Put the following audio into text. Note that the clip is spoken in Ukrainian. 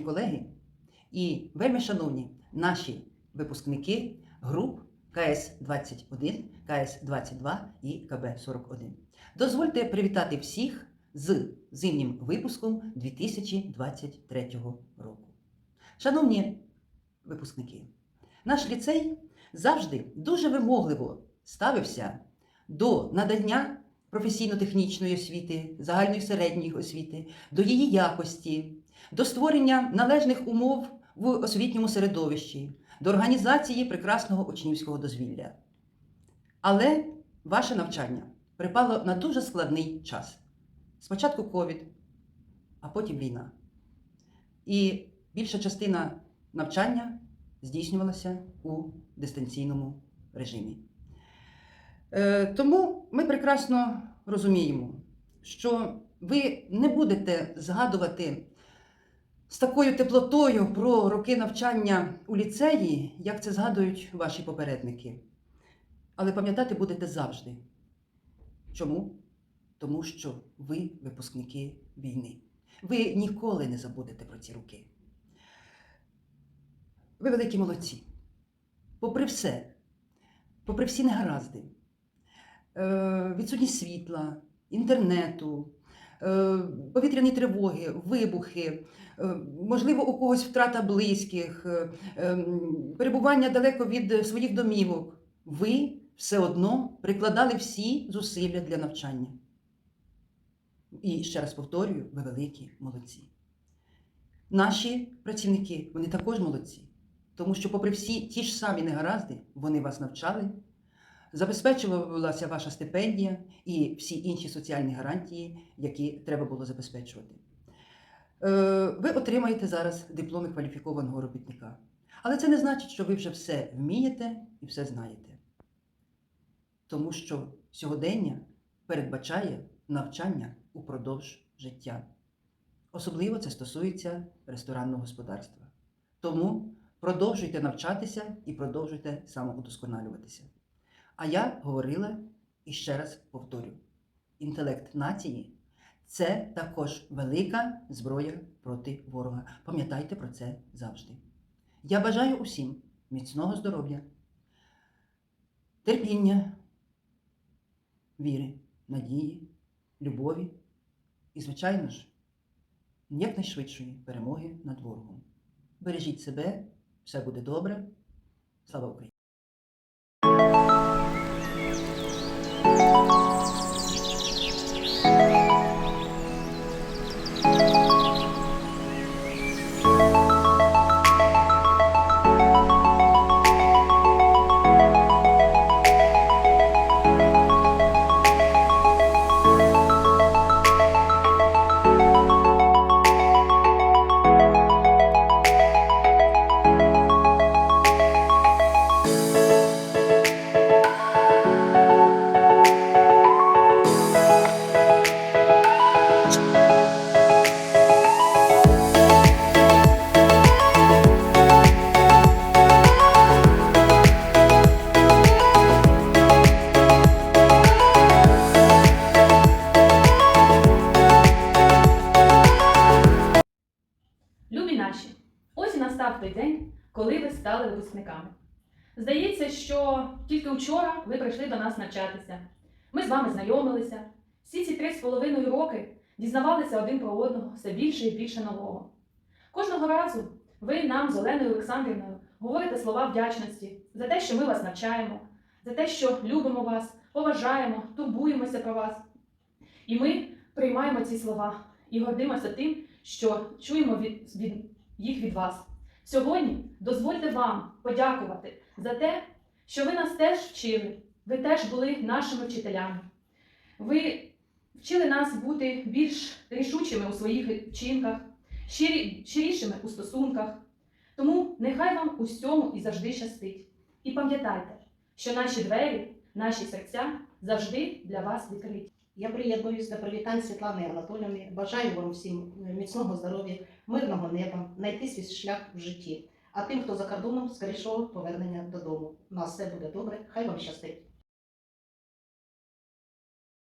шановні колеги і вельми шановні наші випускники груп КС-21, КС-22 і КБ-41. Дозвольте привітати всіх з зимнім випуском 2023 року. Шановні випускники, наш ліцей завжди дуже вимогливо ставився до надання професійно-технічної освіти, загальної середньої освіти, до її якості, до створення належних умов в освітньому середовищі, до організації прекрасного учнівського дозвілля. Але ваше навчання припало на дуже складний час. Спочатку ковід, а потім війна. І більша частина навчання здійснювалася у дистанційному режимі. Е, Тому ми прекрасно розуміємо, що ви не будете згадувати з такою теплотою про роки навчання у ліцеї, як це згадують ваші попередники. Але пам'ятати будете завжди. Чому? Тому що ви випускники війни. Ви ніколи не забудете про ці роки. Ви великі молодці. Попри все, попри всі негаразди, е, відсутність світла, інтернету, повітряні тривоги, вибухи, е, можливо, у когось втрата близьких, е, перебування далеко від своїх домівок, ви все одно прикладали всі зусилля для навчання. І ще раз повторюю, ви великі молодці. Наші працівники, вони також молодці, тому що, попри всі ті ж самі негаразди, вони вас навчали, забезпечувалася ваша стипендія і всі інші соціальні гарантії, які треба було забезпечувати. Е, Ви отримаєте зараз дипломи кваліфікованого робітника. Але це не значить, що ви вже все вмієте і все знаєте. Тому що сьогодення передбачає навчання упродовж життя. Особливо це стосується ресторанного господарства. Тому продовжуйте навчатися і продовжуйте самоудосконалюватися. А я говорила і ще раз повторю: інтелект нації це також велика зброя проти ворога. Пам'ятайте про це завжди. Я бажаю усім міцного здоров'я, терпіння, віри, надії, любові і, звичайно ж, якнайшвидшої перемоги над ворогом. Бережіть себе, все буде добре. Слава Україні! Стали. Здається, що тільки вчора ви прийшли до нас навчатися. Ми з вами знайомилися. Всі ці три з половиною роки дізнавалися один про одного все більше і більше нового. Кожного разу ви нам з Оленою Олександрівною говорите слова вдячності за те, що ми вас навчаємо, за те, що любимо вас, поважаємо, турбуємося про вас. І ми приймаємо ці слова і гордимося тим, що чуємо від, від їх від вас. Сьогодні дозвольте вам подякувати за те, що ви нас теж вчили. Ви теж були нашими вчителями. Ви вчили нас бути більш рішучими у своїх вчинках, щирі, щирішими у стосунках. Тому нехай вам усьому і завжди щастить. І пам'ятайте, що наші двері, наші серця завжди для вас відкриті. Я приєднуюсь до привітань Світлани Анатолійовни. Бажаю вам всім міцного здоров'я, мирного неба, знайти свій шлях в житті. А тим, хто за кордоном, скорішого повернення додому. У нас все буде добре, хай вам щастить.